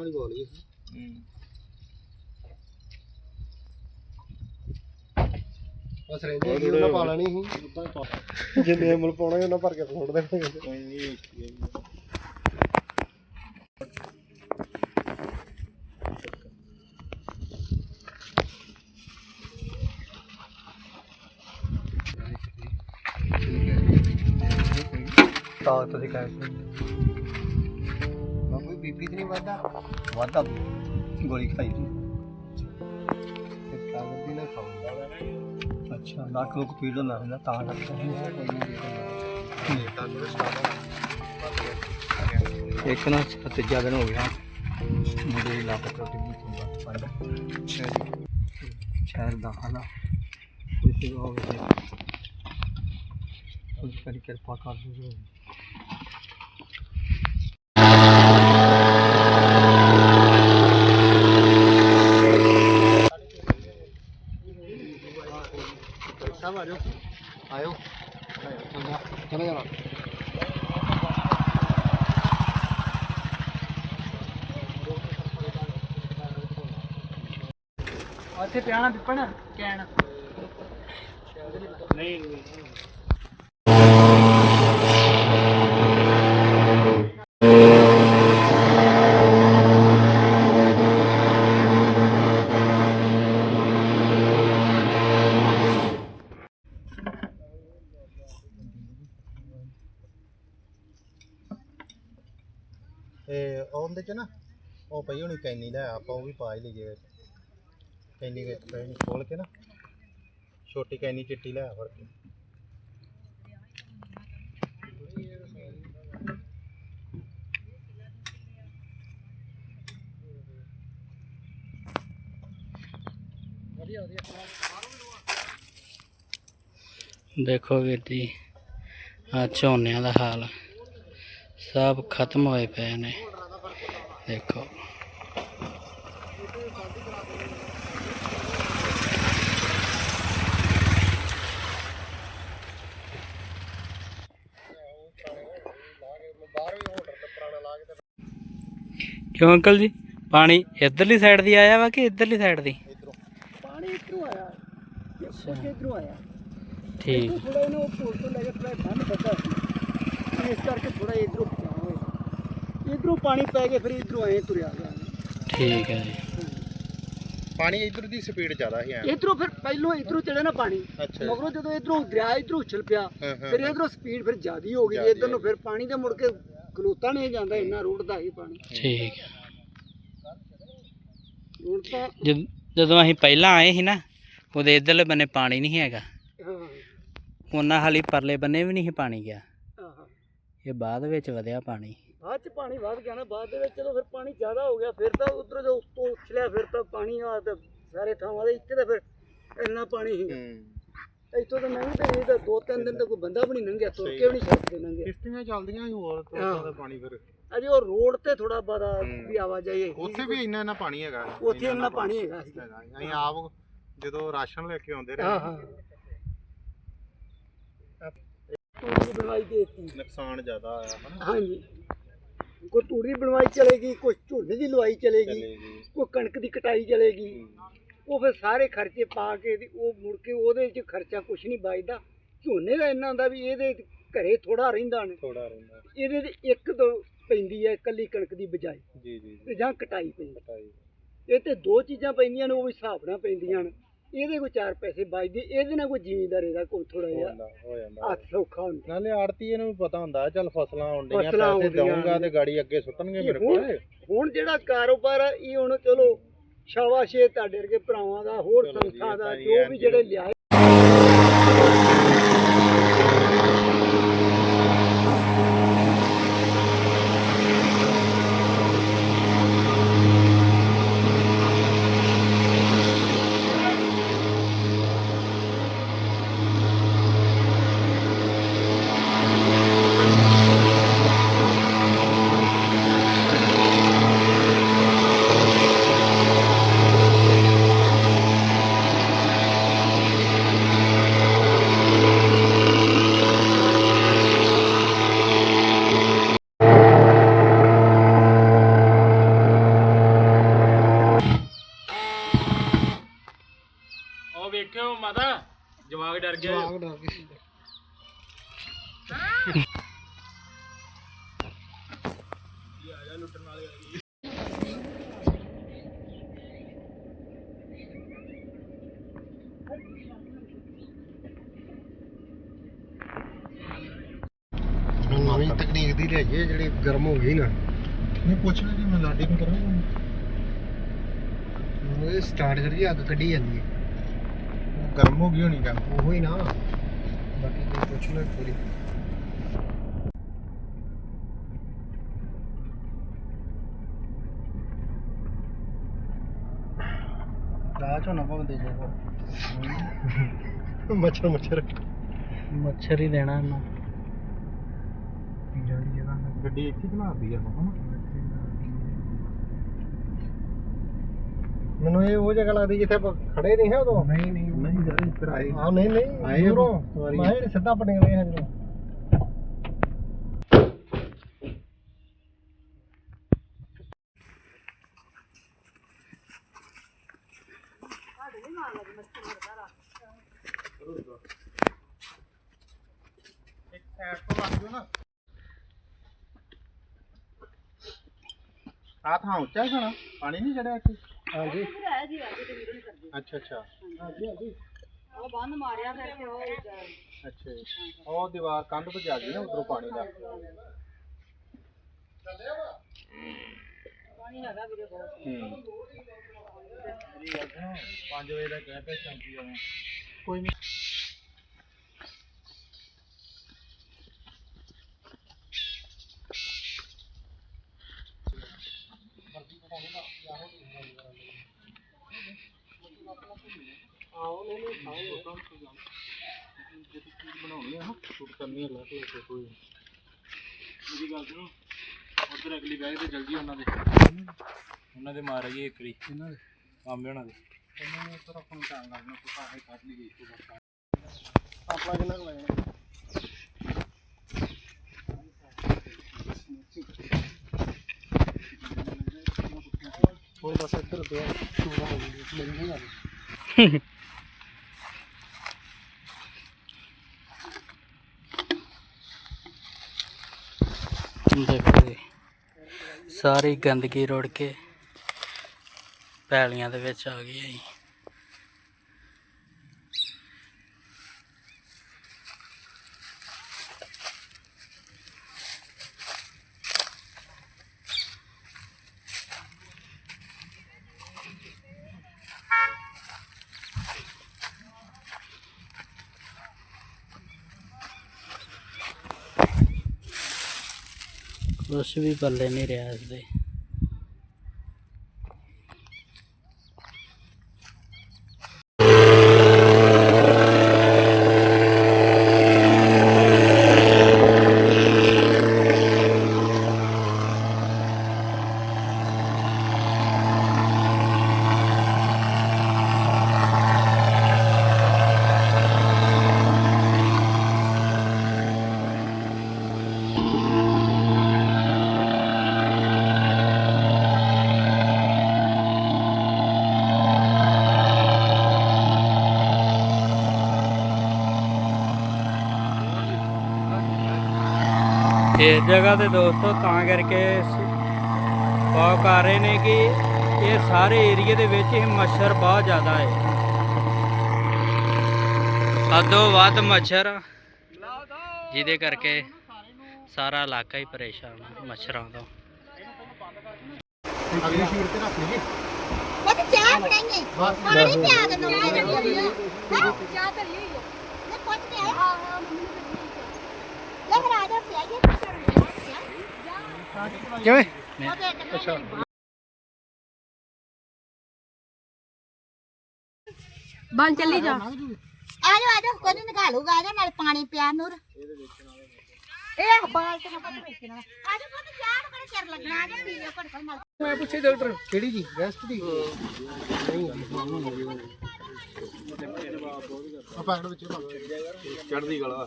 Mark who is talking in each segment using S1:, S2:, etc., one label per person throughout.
S1: ਹੀ ਬੋਲ ਗਈ ਬਸ ਰਹਿੰਦੇ ਸੀ ਉਹਨਾਂ ਪਾ ਲੈਣੀ ਸੀ ਜਿੰਨੇ ਮੁੱਲ ਪਾਉਣਾ ਸੀ ਉਹਨਾਂ ਭਰ ਕੇ ਸੁੱਟ ਦੇਣੇ।
S2: ਕੋਈ ਨਹੀਂ
S1: ਤਾਂ ਤੁਸੀਂ ਨਹੀਂ ਵਾਦਾ ਵਾਦਾ ਗੋਲੀ ਖਾਈ ਤੂੰ ਤੇ ਕਾਗਜ਼ ਦੀ ਨਾ ਖਾਉਂਦਾ ਅੱਛਾ ਲੱਕ ਲੋਕ ਪੀੜ ਹੁੰਦਾ ਹੁੰਦਾ ਤਾਂ ਕਰਕੇ। ਇੱਕ ਨਾ ਤੀਜਾ ਦਿਨ ਹੋ ਗਿਆ। ਮੁੰਡੇ ਦੀ ਲੱਤ ਟੁੱਟ ਗਈ ਤੋਂ ਬਾਅਦ ਸ਼ਹਿਰ ਦਾ ਹਾਲਾ ਇਸ ਹੋ ਗਿਆ ਕੁਝ ਕਰੀ ਕਿਰਪਾ ਕਰ ਦਿਓ ਸਭ ਆ ਜਾਓ ਆਇਓ ਚੰਗਾ ਚਲੇ ਜਾਣਾ
S3: ਉੱਥੇ ਪਿਆਣਾ ਪਿੱਪਣ ਕਹਿਣ
S1: ਤੇ ਉਹਦੇ ਚ ਨਾ, ਉਹ ਪਈ ਹੋਣੀ ਕੈਨੀ ਲੈ, ਆਪਾਂ ਉਹ ਵੀ ਪਾ ਹੀ ਲਈਏ। ਵਿੱਚ ਕੈਨੀ ਵਿੱਚ ਪਈ ਖੋਲ ਕੇ ਨਾ। ਛੋਟੀ ਕੈਨੀ ਚਿੱਟੀ ਲੈ ਆ ਕੇ।
S3: ਦੇਖੋ ਵੀਰ ਜੀ ਆ ਝੋਨਿਆਂ ਦਾ ਹਾਲ। ਸਭ ਖਤਮ ਹੋਏ ਪਏ ਨੇ। ਦੇਖੋ। ਕਿਉਂ ਅੰਕਲ ਜੀ? ਪਾਣੀ ਇਧਰਲੀ ਸਾਈਡ ਦੀ ਆਇਆ ਵਾ ਕਿ ਇਧਰਲੀ ਸਾਈਡ ਦੀ?
S4: ਪਾਣੀ ਇਧਰੋਂ ਆਇਆ। ਕੁਝ ਇਧਰੋਂ ਆਇਆ।
S3: ਠੀਕ।
S4: ਥੋੜਾ ਇਹਨੂੰ ਪੁਲ ਤੋਂ ਲੈ ਕੇ ਥੋੜਾ ਬੰਦ ਬੱਚਾ ਸੀ। ਇਸ ਕਰਕੇ ਥੋੜਾ ਇਧਰੋਂ ਬਚਾਅ ਹੋਇਆ। ਇਧਰੋਂ ਪਾਣੀ ਪੈ ਕੇ ਫਿਰ ਇਧਰੋਂ ਐ ਤੁਰਿਆ ਗਿਆ।
S3: ਠੀਕ ਹੈ ਜੀ।
S1: ਪਾਣੀ ਇਧਰ ਦੀ ਸਪੀਡ ਜ਼ਿਆਦਾ ਸੀ
S4: ਇਧਰੋਂ ਫਿਰ ਪਹਿਲੋਂ ਇਧਰੋਂ ਚੜਿਆ ਨਾ ਪਾਣੀ। ਮਗਰੋਂ ਜਦੋਂ ਇਧਰੋਂ ਦਰਿਆ ਇਧਰੋਂ ਉਛਲ ਪਿਆ ਫਿਰ ਇਧਰੋਂ ਸਪੀਡ ਫਿਰ ਜ਼ਿਆਦੀ ਹੋ ਗਈ। ਇਧਰ ਨੂੰ ਫਿਰ ਪਾਣੀ ਦੇ ਮੁੜ ਕੇ ਖਲੋਤਾ ਨਹੀਂ ਜਾਂਦਾ ਇੰਨਾ ਰੋੜਦਾ ਹੀ ਪਾਣੀ।
S3: ਠੀਕ ਹੈ।
S4: ਹੁਣ ਤਾਂ
S3: ਜਦ- ਜਦੋਂ ਅਸੀਂ ਪਹਿਲਾਂ ਆਏ ਸੀ ਨਾ ਉਹਦੇ ਇਧਰਲੇ ਬੰਨੇ ਪਾਣੀ ਨਹੀਂ ਹੈਗਾ।
S4: ਹਾਂ।
S3: ਉਹਨਾਂ ਹਾਲੀ ਪਰਲੇ ਬੰਨੇ ਵੀ ਨਹੀਂ ਸੀ ਪਾਣੀ ਗਿਆ।
S4: ਹਾਂ।
S3: ਇਹ ਬਾਅਦ ਵਿੱਚ ਵਧਿਆ ਪਾਣੀ।
S4: ਬਾਅਦ ਚ ਪਾਣੀ ਵੱਧ ਗਿਆ ਨਾ ਬਾਅਦ ਦੇ ਵਿੱਚ ਚਲੋ ਫਿਰ ਪਾਣੀ ਜ਼ਿਆਦਾ ਹੋ ਗਿਆ ਫਿਰ ਤਾਂ ਉਧਰ ਜੋ ਉੱਤੋਂ ਉਛਲਿਆ ਫਿਰ ਤਾਂ ਪਾਣੀ ਆ ਤੇ ਸਾਰੇ ਥਾਵਾਂ ਦੇ ਇੱਥੇ ਤਾਂ ਫਿਰ ਇੰਨਾ ਪਾਣੀ ਸੀਗਾ। ਇੱਥੋਂ ਤਾਂ ਲੰਘਦੇ ਨਹੀਂ ਤਾਂ ਦੋ ਤਿੰਨ ਦਿਨ ਤਾਂ ਕੋਈ ਬੰਦਾ ਵੀ ਨਹੀਂ ਲੰਘਿਆ ਤੁਰ ਕੇ ਵੀ ਨਹੀਂ ਸਕਦੇ ਲੰਘੇ
S1: ਕਿਸ਼ਤੀਆਂ ਚੱਲਦੀਆਂ ਸੀ ਹੋਰ ਤੋਂ
S4: ਹਾਂ।
S1: ਜ਼ਿਆਦਾ ਪਾਣੀ ਫਿਰ।
S4: ਅਜੇ ਉਹ ਰੋਡ ਤੇ ਥੋੜਾ ਬਾਰਾ ਵੀ ਆਵਾਜਾਈ ਹੈਗੀ
S1: ਉੱਥੇ ਵੀ ਇੰਨਾ ਇੰਨਾ ਪਾਣੀ ਹੈਗਾ।
S4: ਉੱਥੇ ਇੰਨਾ ਪਾਣੀ ਹੈਗਾ ਸੀ।
S1: ਹੈਗਾ। ਅਸੀਂ ਆਪ ਜਦੋਂ ਰਾਸ਼ਨ ਲੈ ਕੇ ਆਉਂਦੇ
S4: ਹਾਂ
S1: ਰਹੇ।
S4: ਹਾਂ ਤੂੜੀ ਬਣਵਾਈ ਦੇ ਦਿੱਤੀ।
S1: ਨੁਕਸਾਨ ਜ਼ਿਆਦਾ ਆਇਆ ਹਨਾ।
S4: ਹਾਂਜੀ। ਕੋਈ ਤੂੜੀ ਬਣਵਾਈ ਚਲੇਗੀ ਕੋਈ ਝੋਨੇ ਦੀ ਲਵਾਈ ਚਲੇਗੀ
S1: ਚਲੇਗੀ।
S4: ਕੋਈ ਕਣਕ ਦੀ ਕਟਾਈ ਚਲੇਗੀ। ਉਹ ਫਿਰ ਸਾਰੇ ਖਰਚੇ ਪਾ ਕੇ ਤੇ ਉਹ ਮੁੜ ਕੇ ਉਹਦੇ 'ਚ ਖਰਚਾ ਕੁਝ ਨਹੀਂ ਬਚਦਾ। ਝੋਨੇ ਦਾ ਇੰਨਾ ਹੁੰਦਾ ਵੀ ਇਹਦੇ ਘਰੇ ਥੋੜਾ ਰਹਿੰਦਾ ਨੇ।
S1: ਥੋੜਾ ਰਹਿੰਦਾ।
S4: ਇਹਦੇ ਤੇ ਇੱਕ ਤੋਂ ਪੈਂਦੀ ਹੈ ਇਕੱਲੀ ਕਣਕ ਦੀ ਬਜਾਈ।
S1: ਜੀ ਜੀ
S4: ਤੇ ਜਾਂ ਕਟਾਈ ਪੈਂਦੀ।
S1: ਪਤਾਈ
S4: ਇਹ ਤੇ ਦੋ ਚੀਜ਼ਾਂ ਪੈਂਦੀਆਂ ਨੇ ਉਹ ਵੀ ਹਿਸਾਬ ਨਾਲ ਪੈਂਦੀਆਂ ਨੇ। ਇਹਦੇ ਕੋਈ ਚਾਰ ਪੈਸੇ ਬਚਦੇ ਇਹਦੇ ਨਾਲ ਕੋਈ ਜ਼ਿਮੀਂਦਾਰੇ ਦਾ ਕੋਈ ਥੋੜਾ ਜਿਹਾ
S1: ਹੋ ਜਾਂਦਾ
S4: ਹੱਥ ਸੌਖਾ ਹੁੰਦਾ।
S1: ਨਾਲੇ ਆੜਤੀਏ ਨੂੰ ਵੀ ਪਤਾ ਹੁੰਦਾ ਚੱਲ ਫਸਲਾਂ ਆਉਂਦੀਆਂ ਪੈਸੇ ਦਊਂਗਾ। ਤੇ ਗਾੜੀ ਅੱਗੇ ਸੁੱਟਣਗੇ ਮੇਰੇ ਕੋਲ।
S4: ਹੁਣ ਜਿਹੜਾ ਕਾਰੋਬਾਰ ਆ ਇਹ ਹੁਣ ਚਲੋ ਸ਼ਾਬਾਸ਼ ਏ ਤੁਹਾਡੇ ਵਰਗੇ ਭਰਾਵਾਂ ਦਾ ਹੋਰ ਸੰਸਥਾ ਦਾ
S1: ਇਹ
S4: ਜੀ ਵੀ ਜਿਹੜੇ ਲਿਆਏ
S3: ਜਵਾਗ ਡਰ ਗਿਆ
S5: ਜਵਾਗ ਡਰ ਗਏ
S1: ਨਵੀਂ ਤਕਨੀਕ ਦੀ ਲਿਆਈਏ ਜਿਹੜੀ ਗਰਮ ਹੋ ਗਈ ਨਾ। ਨਹੀਂ ਪੁੱਛ ਲੈ ਜੀ ਮੈਂ ਲਾਡੀ ਨੂੰ ਕਰਾਂਗਾ।
S5: ਉਹ ਸਟਾਰਟ ਕਰੀਏ ਅੱਗ ਕੱਢੀ ਜਾਂਦੀ ਹੈ।
S1: ਗਰਮ ਹੋ ਗਈ ਹੋਣੀ ਗਾ
S5: ਉਹੋ ਹੀ ਨਾ। ਬਾਕੀ ਕੋਈ ਪੁੱਛ ਲੈ ਪੂਰੀ ਰਾਹ ਚੋਂ ਨਾ ਪਾਉਂਦੇ ਜੇ
S1: ਮੱਛਰ ਮੱਛਰ।
S3: ਮੱਛਰ ਹੀ ਦੇਣਾ ਇਹਨਾਂ।
S1: ਗੱਡੀ ਇੱਥੇ ਬਣਾਉਂਦੀ ਆ ਹਨਾ
S5: ਮੈਨੂੰ ਇਹ ਉਹ ਜਗ੍ਹਾ ਲੱਗਦੀ ਜਿੱਥੇ ਆਪਾਂ ਖੜੇ ਨਹੀਂ ਹੈ ਉਦੋਂ।
S1: ਨਹੀਂ ਨਹੀਂ ਇੱਧਰ ਆਏ
S5: ਹਾਂ ਨਹੀਂ ਨਹੀਂ
S1: ਆਏ
S5: ਦੂਰੋਂ।
S1: ਸਵਾਰੀ।
S5: ਮੈਂ ਇਹ ਸਿੱਧਾ ਆਪਣੇ ਗਏ ਹਾਂ ਜਦੋਂ
S1: ਇੱਕ ਸਾਈਡ ਤੋਂ ਲੱਗ ਜਾਓ। ਨਾ ਆ ਥਾਂ ਉੱਚਾ ਹੈ ਪਾਣੀ ਨਹੀਂ ਚੜਿਆ ਇੱਥੇ?
S5: ਹਾਂਜੀ।
S1: ਅੱਛਾ ਅੱਛਾ।
S5: ਹਾਂਜੀ ਹਾਂਜੀ।
S2: ਉਹ ਬੰਦ ਮਾਰਿਆ ਫਿਰ ਤੇ ਉਹ
S1: ਅੱਛਾ ਜੀ। ਉਹ ਦੀਵਾਰ ਕੰਧ ਤੋਂ ਜਾ ਗਈ ਨਾ ਉਧਰੋਂ ਪਾਣੀ ਦਾ
S2: ਪਾਣੀ ਹੈਗਾ ਵੀਰੇ ਬਹੁਤ।
S1: ਹੂੰ। 5 ਵਜੇ ਦਾ ਕਹਿ ਪਿਆ ਚੌਂਕੀ ਆਉਂ ਕੋਈ ਨਹੀਂ ਬਣਾਉਣੀ ਆ ਨਾ ਸ਼ੂਟ ਕਰਨੀ ਹੈ ਲੱਗ ਲੱਗ ਕੋਈ
S3: ਮੇਰੀ ਗੱਲ ਸੁਣੋ ਉਧਰ ਅਗਲੀ ਬੈਗ ਤੇ ਜਲਦੀ ਉਹਨਾਂ ਦੇ ਉਹਨਾਂ ਦੇ ਮਾਰ ਗਈ ਇੱਕੜੀ
S1: ਇਹਨਾਂ ਦੇ
S3: ਆਂਬੇ ਉਹਨਾਂ ਦੇ।
S1: ਉਹਨਾਂ ਨੂੰ ਤਰਫ ਨੂੰ ਟਾਈਮ ਲੱਗਣਾ ਕੋਈ ਪਾਸੇ ਕੱਢ ਲਈ ਗਈ ਕੋਈ ਬਸ
S5: ਆਪਣਾ ਕਿੰਨਾ ਕੁ ਲੱਗਣਾ ਹੁਣ ਬਸ ਇੱਧਰ ਪਿਆ ਸ਼ੂਰਾ ਹੋ ਗਈ ਮੇਰੀ ਨਹੀਂ ਆਈ
S3: ਦੇਖੋ ਜੀ ਸਾਰੀ ਗੰਦਗੀ ਰੁੜ ਕੇ ਪੈਲੀਆਂ ਦੇ ਵਿੱਚ ਆ ਗਈ ਹੈ ਜੀ। ਕੁਛ ਵੀ ਪੱਲੇ ਨਹੀਂ ਰਿਹਾ ਇਸਦੇ ਇਸ ਜਗ੍ਹਾ ਤੇ ਦੋਸਤੋ ਤਾਂ ਕਰਕੇ ਪਾ ਕਰ ਰਹੇ ਨੇ ਕਿ ਇਹ ਸਾਰੇ ਏਰੀਏ ਦੇ ਵਿੱਚ ਇਹ ਮੱਛਰ ਬਹੁਤ ਜ਼ਿਆਦਾ ਹੈ। ਹੱਦੋਂ ਵੱਧ ਮੱਛਰ ਜਿਹਦੇ ਕਰਕੇ ਸਾਰਾ ਇਲਾਕਾ ਹੀ ਪਰੇਸ਼ਾਨ ਹੈ ਮੱਛਰਾਂ ਤੋਂ।
S1: ਅਗਲੀ ਸ਼ੀਟ ਤੇ ਰੱਖ ਲਈਏ।
S2: ਤੇ ਚਾਹ ਬਣਾਈਏ ਪਾਣੀ ਪਿਆ ਦੇ ਚਾਹ ਧਰੀ ਹੋਈ ਹੈ ਲੈ ਪੁੱਛ ਕੇ ਆਏ ਹਾਂ ਹਾਂ ਮੰਮੀ ਨੇ ਲੈ ਫਿਰ ਆ ਜਾ ਪਿਆਈਏ
S5: ਕਿਵੇਂ?
S2: ਅੱਛਾ ਬਣ ਚੱਲੀ ਜਾ। ਆ ਜਾ ਆ ਜਾ ਕੋਈ ਨੀ ਨਿਕਾਲੂਗਾ ਆ ਜਾ ਨਾਲ ਪਾਣੀ ਪਿਆ ਨੂਰ। ਇਹ ਬਾਲਟ ਨਾ ਪਤਾ ਵੇਚਣਾ ਆ ਜਾ ਪੁੱਤ ਚਾਹ ਬੜਾ ਚਿਰ ਲੱਗਣਾ ਆ ਜਾ ਪੀ ਲਿਓ ਘੜ ਨਾਲ
S5: ਮੈਂ ਪੁੱਛੇ ਡਾਕਟਰ ਕਿਹੜੀ ਜੀ ਰੈਸਟ ਦੀ?
S1: ਆਪਾਂ ਇਹਦੇ ਵਿੱਚ
S6: ਚੜ੍ਹਦੀ ਕਲਾ।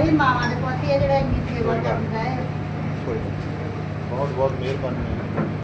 S2: ਮਾਵਾਂ ਦੇ ਪੋਤੀ ਜਿਹੜੇ ਇੰਨੀ ਸੇਵਾ ਕਰਦਾ ਹੈ।
S1: ਕੋਈ ਨਹੀਂ ਬਹੁਤ ਬਹੁਤ ਮਿਹਰਬਾਨੀ।